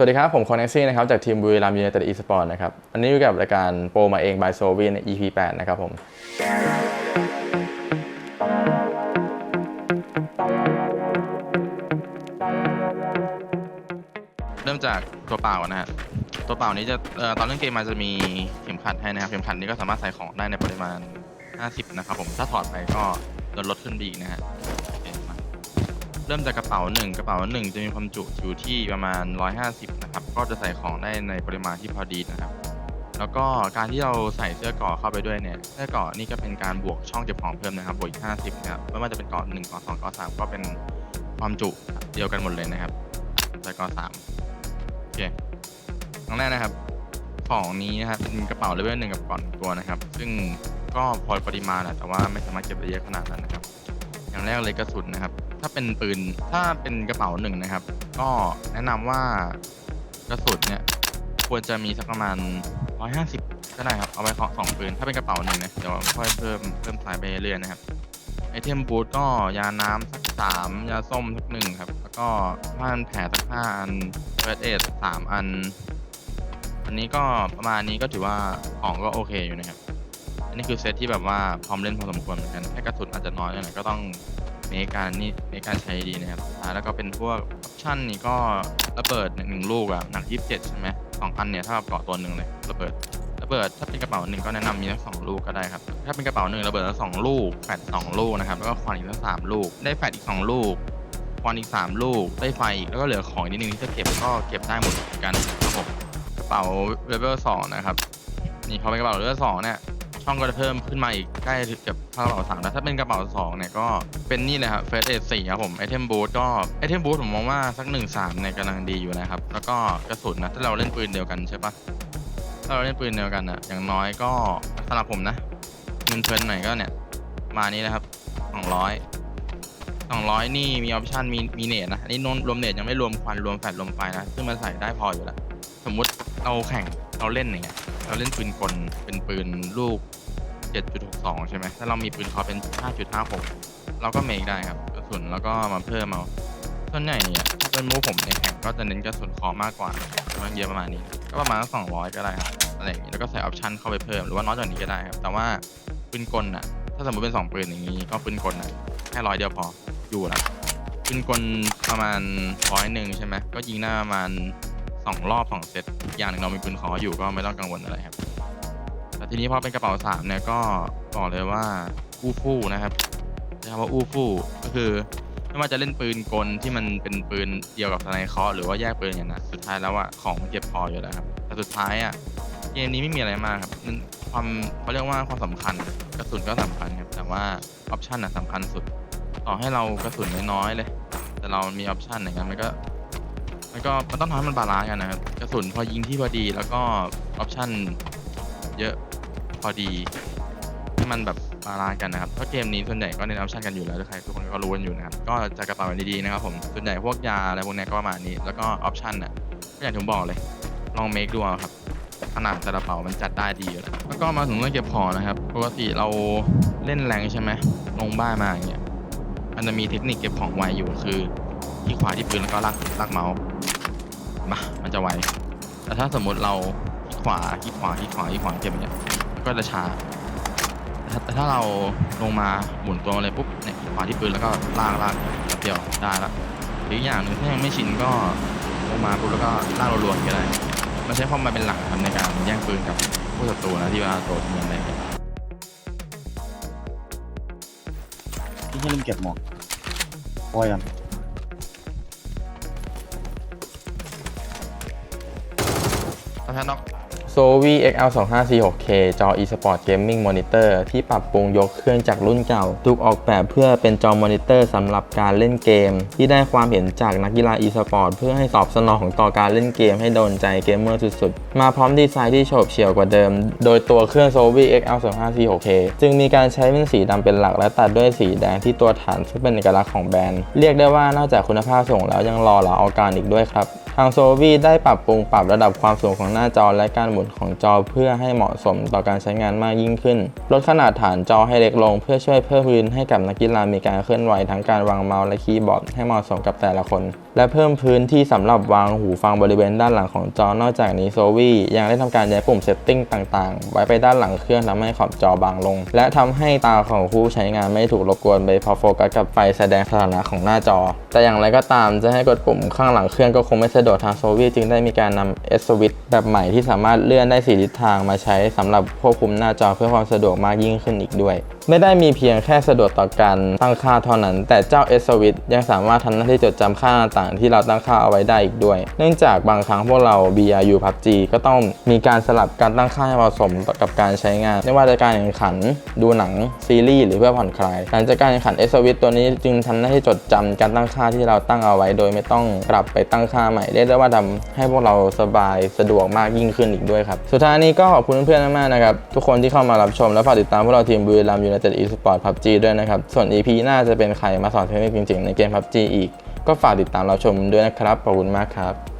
สวัสดีครับ ผมคอนเนซี่นะครับ จากทีมบุรีรัมย์ยูไนเต็ดอีสปอร์ตนะครับ อันนี้อยู่กับรายการโปรมาเอง by s o v i ใน EP 8 นะครับผม เริ่มจากตัวเปล่านะฮะตัวเปล่านี้จะเอ่อตอนเล่นเกมมาจะมีเข็มขัดให้นะครับ เข็มขัดนี้ก็สามารถใส่ของได้ในปริมาณ 50 นะครับผมถ้าถอดไปก็จะลดขึ้นไปอีกนะฮะ เริ่มจากกระเป๋าหนึ่งกระเป๋าหนึ่งจะมีความจุอยู่ที่ประมาณ 150 นะครับ ก็จะใส่ของได้ในปริมาณที่พอดีนะครับ แล้วก็การที่เราใส่เสื้อเกราะเข้าไปด้วยเนี่ยเสื้อเกราะนี่ก็เป็นการบวกช่องเก็บของเพิ่มนะครับบวกอีก50นะครับไม่ว่าจะเป็นเกาะหนึ่งเกราะสองเกราะสามก็เป็นความจุเดียวกันหมดเลยนะครับใส่เกราะสามโอเคครั้งแรกนะครับ ของนี้นะครับเป็นกระเป๋าเลเวลหนึ่งกับก่อนตัวนะครับ ซึ่งก็พอปริมาณแหละแต่ว่าไม่สามารถเก็บได้เยอะขนาดนั้นนะครับ อย่างแรกเลยกระสุนนะครับาเป็นปืนถ้าเป็นกระเป๋าหนึ่งนะครับ ก็แนะนำว่ากระสุนเนี่ยควรจะมีสักประมาณ 150 ก็ได้ครับ เอาไว้เคาะสองปืน ถ้าเป็นกระเป๋าหนึ่งนะเดี๋ยวค่อยเพิ่มเพิ่มสายไปเรื่อยๆนะครับ ไอเทมบูทก็ยาน้ำสักสามยาส้มสักหนึ่งครับ แล้วก็ผ้าพันแผลสักห้าอันเฟิร์สเอสามอัน อันนี้ก็ประมาณนี้ก็ถือว่าของก็โอเคอยู่นะครับ อันนี้คือเซตที่แบบว่าพร้อมเล่นพอสมควรเหมือนกันแค่กระสุนอาจจะน้อยหน่อยก็ต้อง เมการนี่เมการใช้ดีนะครับอ่าแล้วก็เป็นพวกออปชั่นนี่ก็ระเบิดหนึ่งลูกอะหนักยี่สิบเจ็ดใช่ไหมสองอันเนี่ยถ้ากับเกาะตัวหนึ่งเลยระเบิดระเบิดถ้าเป็นกระเป๋าหนึ่งก็แนะนำมีทั้งสองลูกก็ได้ครับ ถ้าเป็นกระเป๋าหนึ่งระเบิดทั้งสองลูกแฟดสองลูกนะครับแล้วก็ควันอีกทั้งสามลูก ได้แฟดอีกสองลูกควันอีกสามลูก ได้ไฟอีกแล้วก็เหลือของอีกนิดนึงที่จะเก็บก็เก็บได้หมดเหมือนกันครับผมกระเป๋าเลเวลสองนะครับนี่พอเป็นกระเป๋าเลเวลสองเนี่ย ช่องก็จะเพิ่มขึ้นมาอีกใกล้กับกระเป๋าสามแล้วถ้าเป็นกระเป๋าสองเนี่ยก็เป็นนี่เลยครับเฟสเอสี่ครับผมไอเทมบูทก็ไอเทมบูทผมมองว่าสักหนึ่งสามเนี่ยกำลังดีอยู่นะครับ แล้วก็กระสุนนะถ้าเราเล่นปืนเดียวกันใช่ปะถ้าเราเล่นปืนเดียวกันอะอย่างน้อยก็สำหรับผมนะเงินเพลินหน่อยก็เนี่ยมานี้นะครับสองร้อยสองร้อยนี่มีออปชันมีมีเนตนะอันนี้นนรวมเนตยังไม่รวมควันรวมแฟลรวมไฟนะซึ่งมันใส่ได้พออยู่แล้วสมมุติเราแข่งเราเล่นอย่างเงี้ยเราเล่นปืนกลเป็นปืนลูก 7.62 ใช่ไหมถ้าเรามีปืนคอเป็น 5.56 เราก็เมคได้ครับกระสุนแล้วก็มาเพิ่มเอาส่วนใหญ่เนี่ยถ้าเป็นมูฟผมในแข่งก็จะเน้นกระสุนคอมากกว่ามันเยอะประมาณนี้ ก็ประมาณสองร้อยก็ได้ครับอะไรอย่างนี้แล้วก็ใส่ออปชันเข้าไปเพิ่มหรือว่าน้อยกว่านี้ก็ได้ครับ แต่ว่าปืนกลน่ะ ถ้าสมมติเป็นสองปืนอย่างนี้ ก็ปืนกลน่ะแค่ร้อยเดียวพออยู่ละปืนกลประมาณร้อยหนึ่งใช่ไหมก็ยิงได้ประมาณสองรอบสองเซตอีกอย่างหนึ่งเรามีปืนคออยู่ก็ไม่ต้องกังวลอะไรครับ ทีนี้พอเป็นกระเป๋าสามเนี่ยก็บอกเลยว่าอู้ฟู่นะครับใช้คำว่าอู้ฟู่ก็คือไม่ว่าจะเล่นปืนกลที่มันเป็นปืนเดียวกับสไนเคราะห์หรือว่าแยกปืนอย่างนั้นสุดท้ายแล้วอะของมันเก็บพออยู่แล้วครับแต่สุดท้ายอะเกมนี้ไม่มีอะไรมากครับมันความเขาเรียกว่าความสำคัญกระสุนก็สำคัญครับแต่ว่าออปชันอะสำคัญสุด ต่อให้เรากระสุนน้อยๆเลย แต่เรามีออปชันอย่างนั้นมันก็มันก็มันต้องทำให้มันบาลานซ์กันนะครับกระสุนพอยิงที่พอดีแล้วก็ออปชันเยอะ พอดีให้มันแบบบาลานซ์กันนะครับเพราะเกมนี้ส่วนใหญ่ก็เน้นออปชันกันอยู่แล้วทุกใครทุกคนก็รู้กันอยู่นะครับก็จะกระเป๋าดีๆนะครับผมส่วนใหญ่พวกยาอะไรพวกนี้ก็ประมาณนี้แล้วก็ออปชันน่ะก็อย่างที่ผมบอกเลย ลองเมคดูเอาครับขนาดแต่ละเป๋ามันจัดได้ดีอยู่แล้วแล้วก็มาถึงเรื่องเก็บของนะครับปกติเราเล่นแรงใช่ไหมลงบ้านมาอย่างเงี้ยมันจะมีเทคนิคเก็บของไวอยู่คือที่ขวาที่ปืนแล้วก็ลากลากเมาส์มามันจะไวแต่ถ้าสมมติเราที่ขวาที่ขวาที่ขวาที่ขวาเก็บอย่างเงี้ย ก็จะช้าแต่ถ้าแต่ถ้าเราลงมาหมุนตัวมาเลยปุ๊บเนี่ยขวาที่ปืนแล้วก็ลากลากแป๊บเดียวได้ละหรืออีกอย่างหนึ่งถ้ายังไม่ชินก็ลงมาปุ๊บแล้วก็ลากรัวๆก็ได้มันใช้ความมาเป็นหลักครับในการแย่งปืนกับผู้ศัตรูนะที่ว่าตัวทีมอะไรเงี้ยที่ให้ลืมเก็บหมวกปล่อยกันถ้าแพ้น็อก s o v i XL 2 5 4 6 K จอ eSport Gaming Monitor ที่ปรับปรุงยกเครื่องจากรุ่นเก่า ถูกออกแบบเพื่อเป็นจอมอนิเตอร์สำหรับการเล่นเกม ที่ได้ความเห็นจากนักกีฬา eSport เพื่อให้ตอบสนองของต่อการเล่นเกมให้โดนใจเกมเมอร์สุดๆ มาพร้อมดีไซน์ที่โฉบเฉี่ยวกว่าเดิม โดยตัวเครื่อง s o v i XL 2 5 4 6 K จึงมีการใช้เป็นสีดำเป็นหลักและตัดด้วยสีแดงที่ตัวฐานซึ่งเป็นเอกลักษณ์ของแบรนด์ เรียกได้ว่านอกจากคุณภาพส่งแล้วยังรอเหลาเอาการอีกด้วยครับ ทางโซวีได้ปรับปรุงปรับระดับความสูงของหน้าจอและการหมุนของจอเพื่อให้เหมาะสมต่อการใช้งานมากยิ่งขึ้น ลดขนาดฐานจอให้เล็กลง เพื่อช่วยเพิ่มพื้นให้กับนักกีฬามีการเคลื่อนไหวทั้งการวางเมาส์และคีย์บอร์ดให้เหมาะสมกับแต่ละคน และเพิ่มพื้นที่สำหรับวางหูฟังบริเวณด้านหลังของจอ นอกจากนี้โซวียังได้ทำการย้ายปุ่มเซตติ้งต่างๆ ไว้ไปด้านหลังเครื่องทำให้ขอบจอบางลง และทำให้ตาของผู้ใช้งานไม่ถูกรบกวนไปพอโฟกัสกับไฟแสดงสถานะของหน้าจอ แต่อย่างไรก็ตามจะให้กดปุ่มข้างหลังเครื่องก็คงไม่สะดวกทางโซวีจึงได้มีการนำ S Switch แบบใหม่ที่สามารถเลื่อนได้สีทิศทางมาใช้สำหรับควบคุมหน้าจอเพื่อความสะดวกมากยิ่งขึ้นอีกด้วย ไม่ได้มีเพียงแค่สะดวกต่อการตั้งค่าเท่านั้น แต่เจ้า S Switch ยังสามารถทำหน้าที่จดจำค่าต่างๆที่เราตั้งค่าเอาไว้ได้อีกด้วย เนื่องจากบางครั้งพวกเรา BRU PUBG ก็ต้องมีการสลับการตั้งค่าให้เหมาะสมกับการใช้งาน ไม่ว่าจะการแข่งขัน ดูหนังซีรีส์หรือเพื่อผ่อนคลาย หลังจากการแข่งขัน S Switch ตัวนี้จึงทำหน้าที่จดจำการตั้งค่าที่เราตั้งเอาไว้ โดยไม่ต้องกลับไปตั้งค่าใหม่เรียกได้ว่าทำให้พวกเราสบายสะดวกมากยิ่งขึ้นอีกด้วยครับ สุดท้ายนี้ก็ขอบคุณเพื่อนๆมากๆนะครับ ทุกคนที่เข้ามารับชมและฝากติดตามพวกเราทีมบุรีรัมยูไนเต็ดอีสปอร์ตพับจีด้วยนะครับ ส่วน EP หน้าจะเป็นใครมาสอนเทคนิคจริงๆ ในเกมพับจีอีก ก็ฝากติดตามเราชมด้วยนะครับ ขอบคุณมากครับ